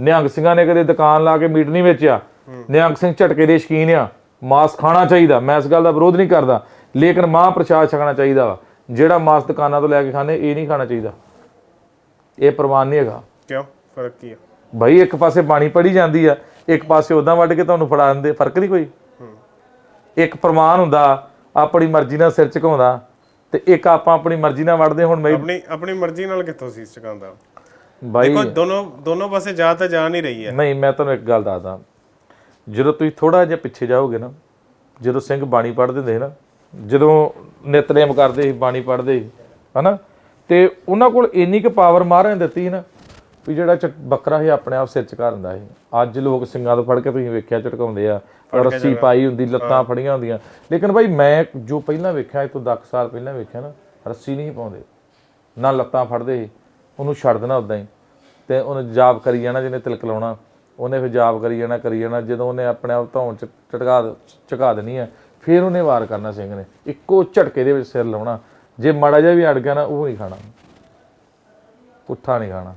ਨਿਹੰਗ ਸਿੰਘਾਂ ਨੇ ਕਦੇ ਦੁਕਾਨ ਲਾ ਕੇ ਮੀਟ ਨਹੀਂ ਵੇਚਿਆ। ਨਿਹੰਗ ਸਿੰਘ ਝਟਕੇ ਦੇ ਸ਼ਕੀਨ ਆ। ਮਾਸ ਖਾਣਾ ਚਾਹੀਦਾ। ਮੈਂ ਇਸ ਗੱਲ ਦਾ ਵਿਰੋਧ ਨਹੀਂ ਕਰਦਾ। ਲੇਕਿਨ ਮਾਂ ਪ੍ਰਸ਼ਾਦ ਛਕਣਾ ਚਾਹੀਦਾ ਵਾ। ਜਿਹੜਾ ਮਾਸ ਦੁਕਾਨਾਂ ਤੋਂ ਲੈ ਕੇ ਖਾਣੇ ਇਹ ਨਹੀਂ ਖਾਣਾ ਚਾਹੀਦਾ। ਇਹ ਪ੍ਰਵਾਨ ਨਹੀਂ ਹੈਗਾ। ਕਿਉਂ? ਫ਼ਰਕ ਕੀ ਆ? ਭਾਈ ਇੱਕ ਪਾਸੇ ਬਾਣੀ ਪੜੀ ਜਾਂਦੀ ਆ ਇੱਕ ਪਾਸੇ ਉਦਾਂ ਵੱਢ ਕੇ ਤੁਹਾਨੂੰ ਫੜਾ ਦਿੰਦੇ। ਫ਼ਰਕ ਨਹੀਂ ਕੋਈ। ਇੱਕ ਪ੍ਰਮਾਨ ਹੁੰਦਾ ਆਪਣੀ ਮਰਜ਼ੀ ਨਾਲ ਸਿਰ ਝੁਕਾਉਂਦਾ ਤੇ ਇੱਕ ਆਪਾਂ ਆਪਣੀ ਮਰਜ਼ੀ ਨਾਲ ਵੜਦੇ ਹੁਣ ਮੈਂ ਆਪਣੀ ਆਪਣੀ ਮਰਜ਼ੀ ਨਾਲ ਕਿੱਥੋਂ ਸੀ ਚਕਾਉਂਦਾ ਬਾਈ ਦੇਖੋ ਦੋਨੋਂ ਦੋਨੋਂ ਪਾਸੇ ਜਾ ਤਾਂ ਜਾ ਨਹੀਂ ਰਹੀ ਹੈ। ਨਹੀਂ ਮੈਂ ਤੁਹਾਨੂੰ ਇੱਕ ਗੱਲ ਦੱਸਦਾ। ਜਦੋਂ ਤੁਸੀਂ ਥੋੜਾ ਜਿਹਾ ਪਿੱਛੇ ਜਾਓਗੇ ਨਾ ਜਦੋਂ ਸਿੰਘ ਬਾਣੀ ਪੜ੍ਹਦੇ ਹੁੰਦੇ ਨਾ ਜਦੋਂ ਨਿਤਨੇਮ ਕਰਦੇ ਸੀ ਬਾਣੀ ਪੜ੍ਹਦੇ ਸੀ ਹਨਾ? ਤੇ ਉਹਨਾਂ ਕੋਲ ਇੰਨੀ ਕੁ ਪਾਵਰ ਨੇ ਦਿੱਤੀ ਨਾ ਵੀ ਜਿਹੜਾ ਝਟ- ਬੱਕਰਾ ਸੀ ਆਪਣੇ ਆਪ ਸਿਰ ਝੁਕਾ ਦਿੰਦਾ ਸੀ। ਅੱਜ ਲੋਕ ਸਿੰਘਾਂ ਤੋਂ ਫੜ ਕੇ ਤੁਸੀਂ ਵੇਖਿਆ ਝਟਕਾਉਂਦੇ ਆ ਰੱਸੀ ਪਾਈ ਹੁੰਦੀ ਲੱਤਾਂ ਫੜੀਆਂ ਹੁੰਦੀਆਂ। ਲੇਕਿਨ ਭਾਈ ਮੈਂ ਜੋ ਪਹਿਲਾਂ ਵੇਖਿਆ ਇਹ ਤੋਂ 10 ਸਾਲ ਪਹਿਲਾਂ ਵੇਖਿਆ ਨਾ ਰੱਸੀ ਨਹੀਂ ਪਾਉਂਦੇ। ਨਾ ਲੱਤਾਂ ਫੜਦੇ ਸੀ। ਉਹਨੂੰ ਛੱਡ ਦੇਣਾ ਉਦਾਂ ਹੀ। ਤੇ ਉਹਨੇ ਜਾਪ ਕਰੀ ਜਾਣਾ ਜਿਹਨੇ ਤਿਲਕ ਲਾਉਣਾ। ਉਹਨੇ ਫਿਰ ਜਾਪ ਕਰੀ ਜਾਣਾ ਕਰੀ ਜਾਣਾ। ਜਦੋਂ ਉਹਨੇ ਆਪਣੇ ਆਪ ਧੌਣ ਚ ਝਟਕਾ ਝੁਕਾ ਦੇਣੀ ਹੈ, ਫਿਰ ਉਹਨੇ ਵਾਰ ਕਰਨਾ ਸਿੰਘ ਨੇ। ਇੱਕੋ ਝਟਕੇ ਦੇ ਵਿੱਚ ਸਿਰ ਲਾਉਣਾ। ਜੇ ਮਾੜਾ ਜਿਹਾ ਵੀ ਅੜ ਗਿਆ ਨਾ, ਉਹ ਨਹੀਂ ਖਾਣਾ। ਪੁੱਠਾ ਨਹੀਂ ਖਾਣਾ।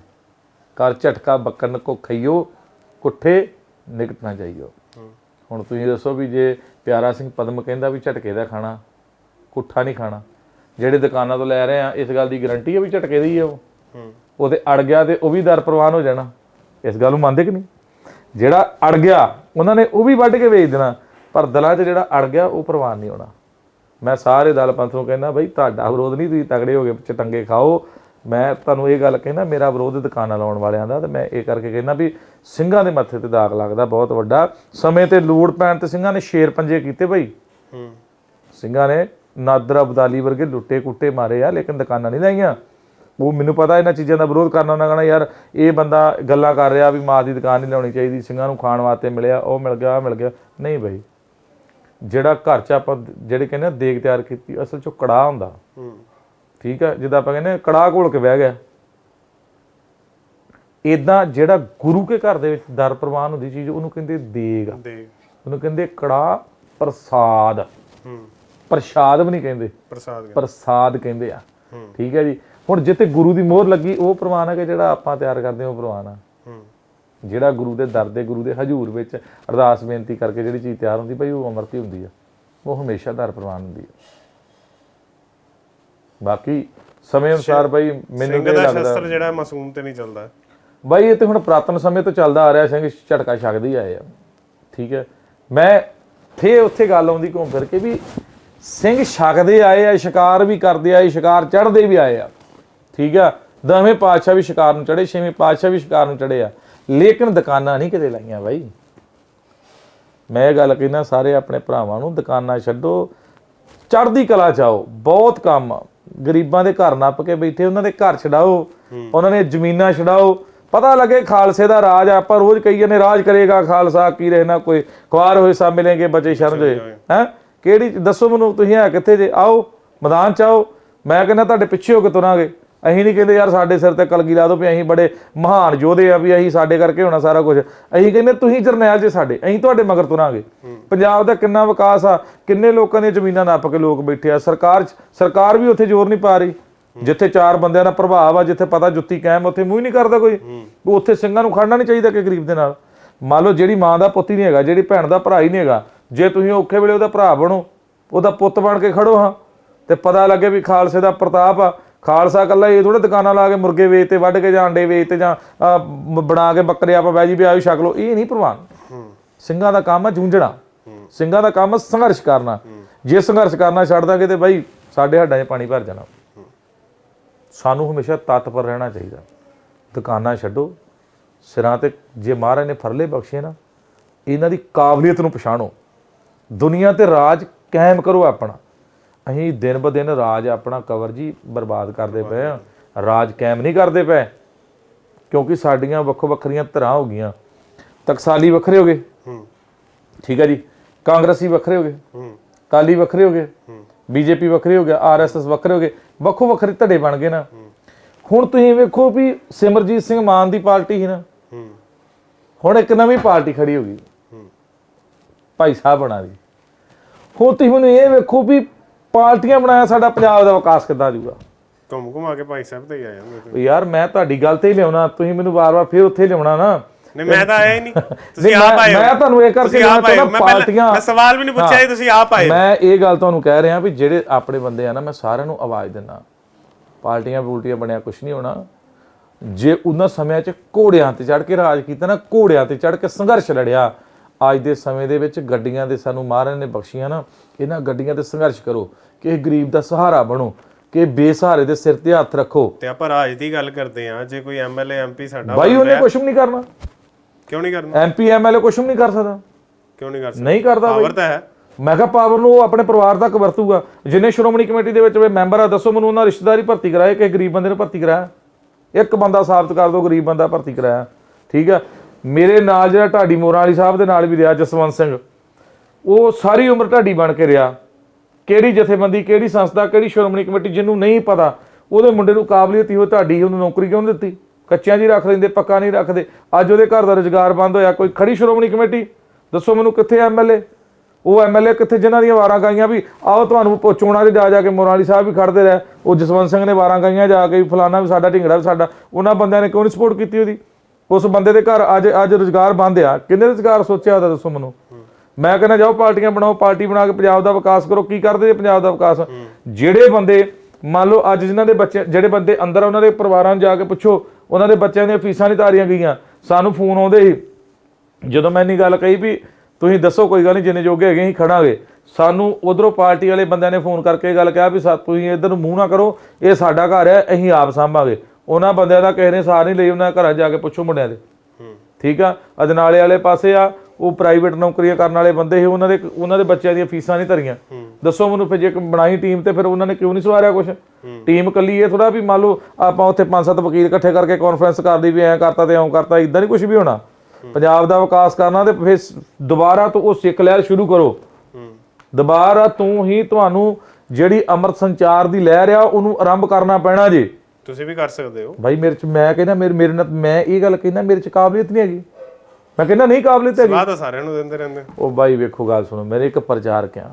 ਕਰ ਝਟਕਾ ਬੱਕਨ ਕੋ ਖਈਓ, ਕੁੱਠੇ ਨਿਕਟਣਾ ਚਾਹੀਓ ਹੁਣ ਤੁਸੀਂ ਦੱਸੋ ਵੀ ਜੇ ਪਿਆਰਾ ਸਿੰਘ ਪਦਮ ਕਹਿੰਦਾ ਵੀ ਝਟਕੇ ਦਾ ਖਾਣਾ, ਕੁੱਠਾ ਨਹੀਂ ਖਾਣਾ। ਜਿਹੜੇ ਦੁਕਾਨਾਂ ਤੋਂ ਲੈ ਰਹੇ ਆ, ਇਸ ਗੱਲ ਦੀ ਗਾਰੰਟੀ ਹੈ ਵੀ ਝਟਕੇ ਦੀ ਹੈ ਉਹ। ਹੂੰ ਉਹ ਤੇ ਅੜ ਗਿਆ ਤੇ ਉਹ ਵੀ ਦਰ ਪ੍ਰਵਾਨ ਹੋ ਜਾਣਾ। ਇਸ ਗੱਲ ਨੂੰ ਮੰਨਦੇ ਕਿ ਨਹੀਂ? ਜਿਹੜਾ ਅੜ ਗਿਆ ਉਹਨਾਂ ਨੇ ਉਹ ਵੀ ਵੱਢ ਕੇ ਵੇਚ ਦੇਣਾ। ਪਰ ਦਲਾਂ 'ਚ ਜਿਹੜਾ ਅੜ ਗਿਆ ਉਹ ਪ੍ਰਵਾਨ ਨਹੀਂ ਹੋਣਾ। ਮੈਂ ਸਾਰੇ ਦਲ ਪੰਥ ਨੂੰ ਕਹਿੰਦਾ ਬਈ ਤੁਹਾਡਾ ਵਿਰੋਧ ਨਹੀਂ ਤੁਸੀਂ ਤਗੜੇ ਹੋ ਕੇ ਚਟੰਗੇ ਖਾਓ। ਮੈਂ ਤੁਹਾਨੂੰ ਇਹ ਗੱਲ ਕਹਿੰਦਾ ਮੇਰਾ ਵਿਰੋਧ ਦੁਕਾਨਾਂ ਲਾਉਣ ਵਾਲਿਆਂ ਦਾ ਤੇ ਮੈਂ ਇਹ ਕਰਕੇ ਕਹਿੰਦਾ ਵੀ ਸਿੰਘਾਂ ਦੇ ਮੱਥੇ ਤੇ ਦਾਗ ਲੱਗਦਾ ਬਹੁਤ ਵੱਡਾ। ਸਮੇਂ ਤੇ ਲੂੜ ਪੈਣ ਤੇ ਸਿੰਘਾਂ ਨੇ ਸ਼ੇਰ ਪੰਜੇ ਕੀਤੇ ਬਈ। ਹੂੰ। ਸਿੰਘਾਂ ਨੇ ਨਾਦਰ ਅਬਦਾਲੀ ਵਰਗੇ ਲੁੱਟੇ ਕੁੱਟੇ ਮਾਰੇ ਆ ਲੇਕਿਨ ਦੁਕਾਨਾਂ ਨਹੀਂ ਲਾਈਆਂ। ਉਹ ਮੈਨੂੰ ਪਤਾ ਇਹਨਾਂ ਚੀਜ਼ਾਂ ਦਾ ਵਿਰੋਧ ਕਰਨਾ ਉਹਨਾਂ ਕਹਣਾ ਯਾਰ ਇਹ ਬੰਦਾ ਗੱਲਾਂ ਕਰ ਰਿਹਾ ਵੀ ਮਾਂ ਦੀ ਦੁਕਾਨ ਨਹੀਂ ਲਾਉਣੀ ਚਾਹੀਦੀ ਸਿੰਘਾਂ ਨੂੰ ਖਾਣ ਵਾਸਤੇ ਮਿਲਿਆ ਉਹ ਮਿਲ ਗਿਆ ਮਿਲ ਗਿਆ। ਨਹੀਂ ਬਈ। ਜਿਹੜਾ ਘਰ 'ਚ ਆਪਾਂ ਜਿਹੜੇ ਕਹਿੰਦੇ ਆ ਦੇਗ ਤਿਆਰ ਕੀਤੀ ਅਸਲ 'ਚ ਕੜਾਹ ਹੁੰਦਾ। ਹੂੰ। ਠੀਕ ਆ? ਜਿੱਦਾਂ ਆਪਾਂ ਕਹਿੰਦੇ ਆ, ਕੜਾਹ ਘੋਲ ਕੇ ਬਹਿ ਗਿਆ। ਇਦਾਂ ਜਿਹੜਾ ਗੁਰੂ ਕੇ ਘਰ ਦੇ ਵਿੱਚ ਦਰ ਪ੍ਰਵਾਨ ਹੁੰਦੀ ਚੀਜ਼ ਉਹਨੂੰ ਕਹਿੰਦੇ ਦੇਗ ਉਹਨੂੰ ਕਹਿੰਦੇ ਕੜਾਹ ਪ੍ਰਸਾਦ। ਹੂੰ। ਪ੍ਰਸ਼ਾਦ ਵੀ ਨਹੀਂ ਕਹਿੰਦੇ। ਪ੍ਰਸਾਦ ਪ੍ਰਸਾਦ ਕਹਿੰਦੇ ਆ। ਹੂੰ। ਠੀਕ ਹੈ ਜੀ? ਹੁਣ ਜਿੱਥੇ ਗੁਰੂ ਦੀ ਮੋਹਰ ਲੱਗੀ ਉਹ ਪ੍ਰਵਾਨ ਹੈ ਕਿ ਜਿਹੜਾ ਆਪਾਂ ਤਿਆਰ ਕਰਦੇ ਹਾਂ ਉਹ ਪ੍ਰਵਾਨ ਆ। ਹੂੰ। ਜਿਹੜਾ ਗੁਰੂ ਦੇ ਦਰ ਦੇ ਗੁਰੂ ਦੇ ਹਜ਼ੂਰ ਵਿੱਚ ਅਰਦਾਸ ਬੇਨਤੀ ਕਰਕੇ ਜਿਹੜੀ ਚੀਜ਼ ਤਿਆਰ ਹੁੰਦੀ ਭਾਈ ਉਹ ਅਮਰਤੀ ਹੁੰਦੀ ਆ। ਉਹ ਹਮੇਸ਼ਾ ਦਰ ਪ੍ਰਵਾਨ ਹੁੰਦੀ ਆ। ਬਾਕੀ ਸਮੇਂ ਅਨੁਸਾਰ ਭਾਈ ਮੈਨੂੰ ਦਾ ਲੱਗਦਾ ਸ਼ਸਤਰ ਜਿਹੜਾ ਮਾਸੂਮ ਤੇ ਨਹੀਂ ਚੱਲਦਾ। ਬਾਈ ਇਹ ਤੇ ਹੁਣ ਪ੍ਰਾਤਨ ਸਮੇਂ ਤੋਂ ਚੱਲਦਾ ਆ ਰਿਹਾ ਸਿੰਘ ਝਟਕਾ ਛਕਦੇ ਆਏ ਆ। ਠੀਕ ਹੈ। ਮੈਂ ਫੇ ਉੱਥੇ ਗੱਲ ਆਉਂਦੀ ਘੁੰਮ ਫਿਰ ਕੇ ਵੀ ਸਿੰਘ ਛਕਦੇ ਆਏ ਆ ਸ਼ਿਕਾਰ ਵੀ ਕਰਦੇ ਆਏ ਸ਼ਿਕਾਰ ਚੜ੍ਹਦੇ ਵੀ ਆਏ ਆ। ਠੀਕ ਆ? ਦਸਵੇਂ ਪਾਤਸ਼ਾਹ ਵੀ ਸ਼ਿਕਾਰ ਨੂੰ ਚੜੇ ਛੇਵੇਂ ਪਾਤਸ਼ਾਹ ਵੀ ਸ਼ਿਕਾਰ ਨੂੰ ਚੜੇ ਆ। ਲੇਕਿਨ ਦੁਕਾਨਾਂ ਨਹੀਂ ਕਿਤੇ ਲਾਈਆਂ ਬਾਈ। ਮੈਂ ਇਹ ਗੱਲ ਕਹਿੰਦਾ ਸਾਰੇ ਆਪਣੇ ਭਰਾਵਾਂ ਨੂੰ ਦੁਕਾਨਾਂ ਛੱਡੋ ਚੜ੍ਹਦੀ ਕਲਾ ਚਾਓ ਬਹੁਤ ਕੰਮ ਆ। ਗਰੀਬਾਂ ਦੇ ਘਰ ਨੱਪ ਕੇ ਬੈਠੇ ਉਹਨਾਂ ਦੇ ਘਰ ਛਡਾਓ ਉਹਨਾਂ ਨੇ ਜ਼ਮੀਨਾਂ ਛਡਾਓ। ਪਤਾ ਲੱਗੇ ਖਾਲਸੇ ਦਾ ਰਾਜ ਆ, ਆਪਾਂ ਰੋਜ਼ ਕਹੀ ਜਾਂਦੇ ਰਾਜ ਕਰੇਗਾ ਖਾਲਸਾ ਕੀ ਰਹਿਣਾ ਕੋਈ ਖੁਆਰ ਹੋਏ ਸਾ ਮਿਲेंगे ਬਚੇ ਸ਼ਰਨ ਹੋਏ। ਹੈ? ਕਿਹੜੀ ਦੱਸੋ ਮੈਨੂੰ ਤੁਸੀਂ ਹੈ ਕਿੱਥੇ ਜੇ? ਆਓ ਮੈਦਾਨ ਚ ਆਓ। ਮੈਂ ਕਹਿੰਦਾ ਤੁਹਾਡੇ ਪਿੱਛੇ ਹੋ ਕੇ ਤੁਰਾਂਗੇ। ਅਸੀਂ ਨਹੀਂ ਕਹਿੰਦੇ ਯਾਰ ਸਾਡੇ ਸਿਰ ਤੇ ਕਲਗੀ ਲਾ ਦਿਓ ਵੀ ਅਸੀਂ ਬੜੇ ਮਹਾਨ ਯੋਧੇ ਆ ਵੀ ਅਸੀਂ ਸਾਡੇ ਕਰਕੇ ਹੋਣਾ ਸਾਰਾ ਕੁਝ ਅਸੀਂ ਕਹਿੰਦੇ ਤੁਸੀਂ ਜਰਨੈਲ ਜੇ ਸਾਡੇ ਅਸੀਂ ਤੁਹਾਡੇ ਮਗਰ ਤੁਰਾਂਗੇ। ਪੰਜਾਬ ਦਾ ਕਿੰਨਾ ਵਿਕਾਸ ਆ ਕਿੰਨੇ ਲੋਕਾਂ ਦੀਆਂ ਜ਼ਮੀਨਾਂ ਨੱਪ ਕੇ ਲੋਕ ਬੈਠੇ ਆ। ਸਰਕਾਰ ਸਰਕਾਰ ਵੀ ਉੱਥੇ ਜ਼ੋਰ ਨਹੀਂ ਪਾ ਰਹੀ। ਜਿੱਥੇ ਚਾਰ ਬੰਦਿਆਂ ਦਾ ਪ੍ਰਭਾਵ ਆ ਜਿੱਥੇ ਪਤਾ ਜੁੱਤੀ ਕਾਇਮ ਉੱਥੇ ਮੂੰਹ ਹੀ ਨਹੀਂ ਕਰਦਾ ਕੋਈ। ਉਹ ਉੱਥੇ ਸਿੰਘਾਂ ਨੂੰ ਖੜਨਾ ਨਹੀਂ ਚਾਹੀਦਾ ਕਿ ਗਰੀਬ ਦੇ ਨਾਲ। ਮੰਨ ਲਓ ਜਿਹੜੀ ਮਾਂ ਦਾ ਪੁੱਤ ਹੀ ਨਹੀਂ ਹੈਗਾ ਜਿਹੜੀ ਭੈਣ ਦਾ ਭਰਾ ਹੀ ਨਹੀਂ ਹੈਗਾ। ਜੇ ਤੁਸੀਂ ਔਖੇ ਵੇਲੇ ਉਹਦਾ ਭਰਾ ਬਣੋ ਉਹਦਾ ਪੁੱਤ ਬਣ ਕੇ ਖੜੋ ਹਾਂ। ਤੇ ਪਤਾ ਲੱਗੇ ਵੀ ਖਾਲਸੇ ਦਾ ਪ੍ਰਤਾਪ ਆ। ਖਾਲਸਾ ਕੱਲਾ ਇਹ ਥੋੜੇ ਦੁਕਾਨਾਂ ਲਾ ਕੇ ਮੁਰਗੇ ਵੇਚ ਤੇ ਵੱਢ ਕੇ ਜਾਂ ਅੰਡੇ ਵੇਚ ਤੇ ਜਾਂ ਬਣਾ ਕੇ ਬੱਕਰੇ ਆਪਾਂ ਬਹਿ ਜੀ ਵੀ ਆਇਓ ਛਕ ਲਓ, ਇਹ ਨਹੀਂ ਪ੍ਰਵਾਨ। ਸਿੰਘਾਂ ਦਾ ਕੰਮ ਹੈ ਜੂੰਝਣਾ। ਸਿੰਘਾਂ ਦਾ ਕੰਮ ਹੈ ਸੰਘਰਸ਼ ਕਰਨਾ। ਜੇ ਸੰਘਰਸ਼ ਕਰਨਾ ਛੱਡ ਦਾਂਗੇ ਤੇ ਬਾਈ ਸਾਡੇ ਹੱਡਾਂ 'ਚ ਪਾਣੀ ਭਰ ਜਾਣਾ। ਸਾਨੂੰ ਹਮੇਸ਼ਾ ਤਤਪਰ ਰਹਿਣਾ ਚਾਹੀਦਾ। ਦੁਕਾਨਾਂ ਛੱਡੋ, ਸਿਰਾਂ ਤੇ ਜੇ ਮਹਾਰਾਜ ਨੇ ਫਰਲੇ ਬਖਸ਼ੇ ਨਾ, ਇਹਨਾਂ ਦੀ ਕਾਬਲੀਅਤ ਨੂੰ ਪਛਾਣੋ। ਦੁਨੀਆ ਤੇ ਰਾਜ ਕਾਇਮ ਕਰੋ ਆਪਣਾ। ਅਸੀਂ ਦਿਨ ਬ ਦਿਨ ਰਾਜ ਆਪਣਾ ਕਵਰ ਜੀ ਬਰਬਾਦ ਕਰਦੇ ਪਏ ਆ ਰਾਜ ਕਾਇਮ ਨਹੀਂ ਕਰਦੇ ਪਏ ਕਿਉਂਕਿ ਸਾਡੀਆਂ ਵੱਖੋ ਵੱਖਰੀਆਂ ਧਿਰਾਂ ਹੋ ਗਈਆਂ। ਟਕਸਾਲੀ ਵੱਖਰੇ ਹੋ ਗਏ। ਹੂੰ। ਠੀਕ ਹੈ ਜੀ? ਕਾਂਗਰਸੀ ਵੱਖਰੇ ਹੋ ਗਏ। ਹੂੰ। ਕਾਲੀ ਵੱਖਰੇ ਹੋ ਗਏ। ਹੂੰ। ਬੀਜੇਪੀ ਵੱਖਰੇ ਹੋ ਗਿਆ ਆਰਐਸਐਸ ਵੱਖਰੇ ਹੋ ਗਏ। ਵੱਖੋ ਵੱਖਰੇ ਧੜੇ ਬਣ ਗਏ ਨਾ। ਹੁਣ ਤੁਸੀਂ ਵੇਖੋ ਵੀ ਸਿਮਰਜੀਤ ਸਿੰਘ ਮਾਨ ਦੀ ਪਾਰਟੀ ਸੀ ਨਾ। ਹੂੰ। ਹੁਣ ਇੱਕ ਨਵੀਂ ਪਾਰਟੀ ਖੜੀ ਹੋ ਗਈ। ਹੂੰ। ਭਾਈ ਸਾਹਿਬ ਬਣਾ ਦੀ ਹੁਣ ਤੁਸੀਂ ਮੈਨੂੰ ਇਹ ਵੇਖੋ ਵੀ ਪਾਰਟੀਆਂ ਬਣਾਇਆ ਸਾਡਾ ਪੰਜਾਬ ਦਾ ਵਿਕਾਸ ਕਿੱਦਾਂ ਜੂਗਾ? ਘੁੰਮ ਘੁਮਾ ਕੇ ਭਾਈ ਸਾਹਿਬ ਤੇ ਹੀ ਆ ਜਾਂਦੇ। ਯਾਰ ਮੈਂ ਤੁਹਾਡੀ ਗੱਲ ਤੇ ਹੀ ਲਿਆਉਣਾ ਤੁਸੀਂ ਮੈਨੂੰ ਵਾਰ-ਵਾਰ ਫਿਰ ਉੱਥੇ ਲਿਆਉਣਾ ਨਾ। ਨਹੀਂ ਮੈਂ ਤਾਂ ਆਇਆ ਹੀ ਨਹੀਂ। ਤੁਸੀਂ ਆਪ ਆਏ ਮੈਂ ਤੁਹਾਨੂੰ ਇਹ ਕਰਕੇ ਹੋ। ਚਾਹੁੰਦਾ, ਪਾਰਟੀਆਂ- ਮੈਂ ਸਵਾਲ ਵੀ ਨਹੀਂ ਪੁੱਛਿਆ ਜੀ ਤੁਸੀਂ ਆਪ ਆਏ। ਮੈਂ ਇਹ ਗੱਲ ਤੁਹਾਨੂੰ ਕਹਿ ਰਿਹਾ ਵੀ ਜਿਹੜੇ ਆਪਣੇ ਬੰਦੇ ਆ ਨਾ ਮੈਂ ਸਾਰਿਆਂ ਨੂੰ ਆਵਾਜ਼ ਦਿੰਦਾ। ਪਾਰਟੀਆਂ ਬੂਲਟੀਆਂ ਬਣਿਆ ਕੁਝ ਨਹੀਂ ਹੋਣਾ। ਜੇ ਉਹਨਾਂ ਸਮਿਆਂ 'ਚ ਘੋੜਿਆਂ ਤੇ ਚੜ ਕੇ ਰਾਜ ਕੀਤਾ ਨਾ ਘੋੜਿਆਂ ਤੇ ਚੜ ਕੇ ਸੰਘਰਸ਼ ਲੜਿਆ ਅੱਜ ਦੇ ਸਮੇਂ ਦੇ ਵਿੱਚ ਗੱਡੀਆਂ ਦੇ ਸਾਨੂੰ ਮਹਾਰਾਜ ਨੇ ਬਖਸ਼ੀਆਂ ਨਾ ਇਹਨਾਂ ਗੱਡੀਆਂ ਤੇ ਸੰਘਰਸ਼ ਕਰੋ ਕਿ ਇਹ ਗਰੀਬ ਦਾ ਸਹਾਰਾ ਬਣੋ ਕਿ ਬੇਸਹਾਰੇ ਦੇ ਸਿਰ ਤੇ ਹੱਥ ਰੱਖੋ। ਤੇ ਆਪਾਂ ਰਾਜ ਦੀ ਗੱਲ ਕਰਦੇ ਆ ਜੇ ਕੋਈ ਐਮਐਲਏ ਐਮਪੀ ਸਾਡਾ ਬਾਈ ਉਹਨੇ ਕੁਝ ਵੀ ਨਹੀਂ ਕਰਨਾ। ਕਿਉਂ ਨਹੀਂ ਕਰਨਾ? ਐਮਪੀ ਐਮਐਲਏ ਕੁਝ ਵੀ ਨਹੀਂ ਕਰ ਸਕਦਾ। ਕਿਉਂ ਨਹੀਂ ਕਰ ਸਕਦਾ? ਨਹੀਂ ਕਰਦਾ ਬਾਈ। ਪਾਵਰ ਤਾਂ ਹੈ। ਮੈਂ ਕਿਹਾ ਪਾਵਰ ਨੂੰ ਉਹ ਆਪਣੇ ਪਰਿਵਾਰ ਤੱਕ ਵਰਤੂਗਾ। ਜਿੰਨੇ ਸ਼੍ਰੋਮਣੀ ਕਮੇਟੀ ਦੇ ਵਿੱਚ ਮੈਂਬਰ ਆ ਦੱਸੋ ਮੈਨੂੰ ਉਹਨਾਂ ਰਿਸ਼ਤੇਦਾਰੀ ਭਰਤੀ ਕਰਾਏ ਕਿ ਗਰੀਬ ਬੰਦੇ ਨੂੰ ਭਰਤੀ ਕਰਾਇਆ? ਇੱਕ ਬੰਦਾ ਸਾਬਤ ਕਰ ਦਿਓ ਗਰੀਬ ਬੰਦਾ ਭਰਤੀ ਕਰਾਇਆ। ਠੀਕ ਆ? ਮੇਰੇ ਨਾਲ ਜਿਹੜਾ ਢਾਡੀ ਮੋਰਾਂ ਵਾਲੀ ਸਾਹਿਬ ਦੇ ਨਾਲ ਵੀ ਰਿਹਾ ਜਸਵੰਤ ਸਿੰਘ। ਉਹ ਸਾਰੀ ਉਮਰ ਢਾਡੀ ਬਣ ਕੇ ਰਿਹਾ। ਕਿਹੜੀ ਜਥੇਬੰਦੀ, ਕਿਹੜੀ ਸੰਸਥਾ, ਕਿਹੜੀ ਸ਼੍ਰੋਮਣੀ ਕਮੇਟੀ ਜਿਹਨੂੰ ਨਹੀਂ ਪਤਾ, ਉਹਦੇ ਮੁੰਡੇ ਨੂੰ ਕਾਬਲੀਅਤ ਹੀ ਉਹ ਢਾਡੀ ਉਹਨੂੰ ਨੌਕਰੀ ਕਿਉਂ ਨਹੀਂ ਦਿੱਤੀ? ਕੱਚਿਆਂ ਜੀ ਰੱਖ ਲੈਂਦੇ, ਪੱਕਾ ਨਹੀਂ ਰੱਖਦੇ। ਅੱਜ ਉਹਦੇ ਘਰ ਦਾ ਰੁਜ਼ਗਾਰ ਬੰਦ ਹੋਇਆ, ਕੋਈ ਖੜੀ ਸ਼੍ਰੋਮਣੀ ਕਮੇਟੀ? ਦੱਸੋ ਮੈਨੂੰ ਕਿੱਥੇ ਐਮਐਲਏ ਉਹ ਐਮਐਲਏ ਕਿੱਥੇ, ਜਿਨ੍ਹਾਂ ਦੀਆਂ ਵਾਰਾਂ ਗਾਈਆਂ ਵੀ, ਆਓ ਤੁਹਾਨੂੰ ਚੋਣਾਂ 'ਚ ਜਾ ਜਾ ਕੇ ਮੋਰਾਲੀ ਸਾਹਿਬ ਵੀ ਖੜਦੇ ਰਹੇ। ਉਹ ਜਸਵੰਤ ਸਿੰਘ ਨੇ ਵਾਰਾਂ ਗਾਈਆਂ, ਜਾ ਕੇ ਵੀ ਫਲਾਣਾ ਵੀ ਸਾਡਾ, ਢਿੰਗੜਾ ਵੀ ਸਾਡਾ। ਉਹਨਾਂ ਬੰਦਿਆਂ ਨੇ ਕਿਉਂ ਨਹੀਂ ਸਪੋਰਟ ਕੀਤੀ ਉਹਦੀ? ਉਸ ਬੰਦੇ ਦੇ ਘਰ ਅੱਜ ਅੱਜ ਰੁਜ਼ਗਾਰ ਬੰਦ ਆ। ਕਿੰਨੇ ਰੁਜ਼ਗਾਰ ਸੋਚਿਆ ਉਹਦਾ ਦੱਸੋ ਮੈਨੂੰ? ਮੈਂ ਕਹਿੰਦਾ ਜਾਓ ਪਾਰਟੀਆਂ ਬਣਾਓ, ਪਾਰਟੀ ਬਣਾ ਕੇ ਪੰਜਾਬ ਦਾ ਵਿਕਾਸ ਕਰੋ। ਕੀ ਕਰਦੇ ਜੇ ਪੰਜਾਬ ਦਾ ਵਿਕਾਸ? ਜਿਹੜੇ ਬੰਦੇ, ਮੰਨ ਲਓ ਅੱਜ ਜਿਨ੍ਹਾਂ ਦੇ ਬੱਚੇ, ਜਿਹੜੇ ਬੰਦੇ ਅੰਦਰ ਉਹਨਾਂ ਦੇ ਪਰਿਵਾਰਾਂ ਨੂੰ ਜਾ ਕੇ ਪੁੱਛੋ, ਉਹਨਾਂ ਦੇ ਬੱਚਿਆਂ ਦੀਆਂ ਫੀਸਾਂ ਨਹੀਂ ਤਾਰੀਆਂ ਗਈਆਂ। ਸਾਨੂੰ ਫੋਨ ਆਉਂਦੇ ਸੀ। ਜਦੋਂ ਮੈਂ ਇੰਨੀ ਗੱਲ ਕਹੀ ਵੀ ਤੁਸੀਂ ਦੱਸੋ, ਕੋਈ ਗੱਲ ਨਹੀਂ, ਜਿੰਨੇ ਜੋਗੇ ਹੈਗੇ ਅਸੀਂ ਖੜਾਂਗੇ। ਸਾਨੂੰ ਉਧਰੋਂ ਪਾਰਟੀ ਵਾਲੇ ਬੰਦਿਆਂ ਨੇ ਫੋਨ ਕਰਕੇ ਗੱਲ ਕਿਹਾ ਵੀ ਸਾ, ਤੁਸੀਂ ਇੱਧਰ ਨੂੰ ਮੂੰਹ ਨਾ ਕਰੋ, ਇਹ ਸਾਡਾ ਘਰ ਹੈ, ਅਸੀਂ ਆਪ ਸਾਂਭਾਂਗੇ। ਉਹਨਾਂ ਬੰਦਿਆਂ ਦਾ ਕਿਸੇ ਨੇ ਸਾਰ ਨਹੀਂ ਲਈ ਉਹਨਾਂ ਘਰਾਂ ਜਾ ਕੇ ਪੁੱਛੋ ਮੁੰਡਿਆਂ ਦੇ। ਠੀਕ ਆ? ਅਜਨਾਲੇ ਵਾਲੇ ਪਾਸੇ ਆ ਉਹ ਪ੍ਰਾਈਵੇਟ ਨੌਕਰੀਆਂ ਕਰਨ ਵਾਲੇ ਬੰਦੇ ਸੀ ਉਹਨਾਂ ਦੇ ਉਹਨਾਂ ਦੇ ਬੱਚਿਆਂ ਦੀਆਂ ਫੀਸਾਂ ਨਹੀਂ ਧਰੀਆਂ। ਦੱਸੋ ਮੈਨੂੰ ਫਿਰ ਜੇ ਇੱਕ ਬਣਾਈ ਟੀਮ ਤੇ ਫਿਰ ਉਹਨਾਂ ਨੇ ਕਿਉਂ ਨਹੀਂ ਸਵਾਰਿਆ ਕੁਝ ਟੀਮ ਕੱਲੀ ਇਹ ਥੋੜਾ ਵੀ ਮੰਨ ਲਓ ਆਪਾਂ ਉੱਥੇ ਪੰਜ ਸੱਤ ਵਕੀਲ ਇਕੱਠੇ ਕਰਕੇ ਕਾਨਫਰੰਸ ਕਰਦੀ ਵੀ ਐਂ ਕਰਤਾ ਤੇ ਐਂ ਕਰਤਾ ਇਦਾਂ ਨਹੀਂ ਕੁਝ ਵੀ ਹੋਣਾ। ਪੰਜਾਬ ਦਾ ਵਿਕਾਸ ਕਰਨਾ ਤੇ ਫਿਰ ਦੁਬਾਰਾ ਤੋਂ ਉਹ ਸਿੱਖ ਲਹਿਰ ਸ਼ੁਰੂ ਕਰੋ। ਦੁਬਾਰਾ ਤੋਂ ਹੀ ਤੁਹਾਨੂੰ ਜਿਹੜੀ ਅੰਮ੍ਰਿਤ ਸੰਚਾਰ ਦੀ ਲਹਿਰ ਆ ਉਹਨੂੰ ਆਰੰਭ ਕਰਨਾ ਪੈਣਾ ਜੀ। ਤੁਸੀਂ ਵੀ ਕਰ ਸਕਦੇ ਹੋ। ਭਾਈ ਮੇਰੇ ਚ ਮੈਂ ਕਹਿੰਦਾ ਮੇਰੇ ਮੇਰੇ ਨਾਲ ਮੈਂ ਇਹ ਗੱਲ ਕਹਿੰਦਾ ਮੇਰੇ ਚ ਕਾਬਲੀਅਤ ਨਹੀਂ ਹੈਗੀ। ਮੈਂ ਕਹਿੰਦਾ ਨਹੀਂ ਕਾਬਲੀਅਤ ਹੈਗੀ। ਸਲਾਹ ਤਾਂ ਸਾਰਿਆਂ ਨੂੰ ਦਿੰਦੇ ਰਹਿੰਦੇ। ਉਹ ਬਾਈ ਵੇਖੋ ਗੱਲ ਸੁਣੋ ਮੇਰੇ ਇੱਕ ਪ੍ਰਚਾਰਕ ਆ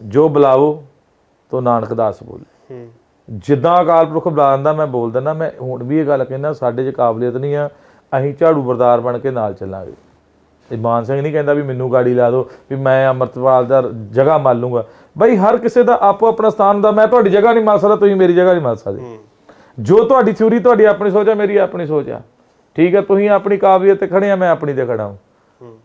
ਜੋ ਬੁਲਾਓ ਤੋ ਨਾਨਕ ਦਾਸ ਬੋਲੇ। ਹੂੰ। ਜਿੱਦਾਂ ਅਕਾਲ ਪੁਰਖ ਬੁਲਾ ਦਿੰਦਾ ਮੈਂ ਬੋਲ ਦਿੰਦਾ ਮੈਂ ਹੁਣ ਵੀ ਇਹ ਗੱਲ ਕਹਿੰਦਾ ਸਾਡੇ 'ਚ ਕਾਬਲੀਅਤ ਨਹੀਂ ਆ ਅਸੀਂ ਝਾੜੂ ਬਰਦਾਰ ਬਣ ਕੇ ਨਾਲ ਚੱਲਾਂਗੇ। ਤੇ ਮਾਨ ਸਿੰਘ ਨਹੀਂ ਕਹਿੰਦਾ ਵੀ ਮੈਨੂੰ ਗਾੜੀ ਲਾ ਦਿਓ ਵੀ ਮੈਂ ਅਮਰਤਪਾਲ ਦਾ ਜਗ੍ਹਾ ਮੰਨ ਲੂੰਗਾ। ਬਾਈ ਹਰ ਕਿਸੇ ਦਾ ਆਪੋ ਆਪਣਾ ਸਥਾਨ ਹੁੰਦਾ ਮੈਂ ਤੁਹਾਡੀ ਜਗ੍ਹਾ ਨਹੀਂ ਮੰਨ ਸਕਦਾ ਤੁਸੀਂ ਮੇਰੀ ਜਗ੍ਹਾ ਨਹੀਂ ਮੰਨ ਸਕਦੇ। ਜੋ ਤੁਹਾਡੀ ਥਿਊਰੀ ਤੁਹਾਡੀ ਆਪਣੀ ਸੋਚ ਆ ਮੇਰੀ ਆਪਣੀ ਸੋਚ ਆ। ਠੀਕ ਹੈ ਤੁਸੀਂ ਆਪਣੀ ਕਾਬਲੀਅਤ ਤੇ ਖੜੇ ਆ ਮੈਂ ਆਪਣੀ ਤੇ ਖੜਾ ਹਾਂ।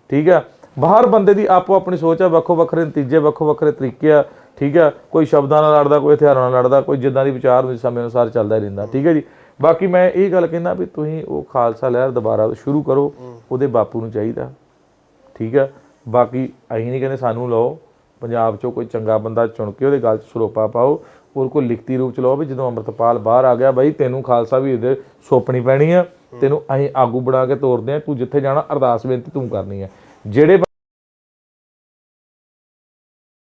ਠੀਕ ਆ? ਬਾਹਰ ਬੰਦੇ ਦੀ ਆਪੋ ਆਪਣੀ ਸੋਚ ਆ ਵੱਖੋ ਵੱਖਰੇ ਨਤੀਜੇ ਵੱਖੋ ਵੱਖਰੇ ਤਰੀਕੇ ਆ। ਠੀਕ ਆ? ਕੋਈ ਸ਼ਬਦਾਂ ਨਾਲ ਲੜਦਾ ਕੋਈ ਹਥਿਆਰਾਂ ਨਾਲ ਲੜਦਾ ਕੋਈ ਜਿੱਦਾਂ ਦੀ ਵਿਚਾਰ ਦੇ ਸਮੇਂ ਅਨੁਸਾਰ ਚੱਲਦਾ ਹੀ। ਰਹਿੰਦਾ ਠੀਕ ਹੈ ਜੀ? ਬਾਕੀ ਮੈਂ ਇਹ ਗੱਲ ਕਹਿੰਦਾ ਵੀ ਤੁਸੀਂ ਉਹ ਖਾਲਸਾ ਲਹਿਰ ਦੁਬਾਰਾ ਸ਼ੁਰੂ ਕਰੋ ਉਹਦੇ ਬਾਪੂ ਨੂੰ ਚਾਹੀਦਾ। ਠੀਕ ਆ? ਬਾਕੀ ਅਸੀਂ ਨਹੀਂ ਕਹਿੰਦੇ ਸਾਨੂੰ ਲਓ। ਪੰਜਾਬ ਚੋਂ ਕੋਈ ਚੰਗਾ ਬੰਦਾ ਚੁਣ ਕੇ ਉਹਦੇ ਗੱਲ 'ਚ ਸਰੋਪਾ ਪਾਓ ਔਰ ਕੋਈ ਲਿਖਤੀ ਰੂਪ ਚ ਲਓ ਵੀ ਜਦੋਂ ਅੰਮ੍ਰਿਤਪਾਲ ਬਾਹਰ ਆ ਗਿਆ ਬਾਈ, ਤੈਨੂੰ ਖਾਲਸਾ ਵੀ ਇਹਦੇ ਸੋਪਣੀ ਪੈਣੀ ਆ, ਤੈਨੂੰ ਅਸੀਂ ਆਗੂ ਬਣਾ ਕੇ ਤੋਰਦੇ ਆ, ਤੂੰ ਜਿੱਥੇ ਜਾਣਾ ਅਰਦਾਸ ਬੇਨਤੀ ਤੂੰ ਕਰਨੀ ਆ। ਜਿਹੜੇ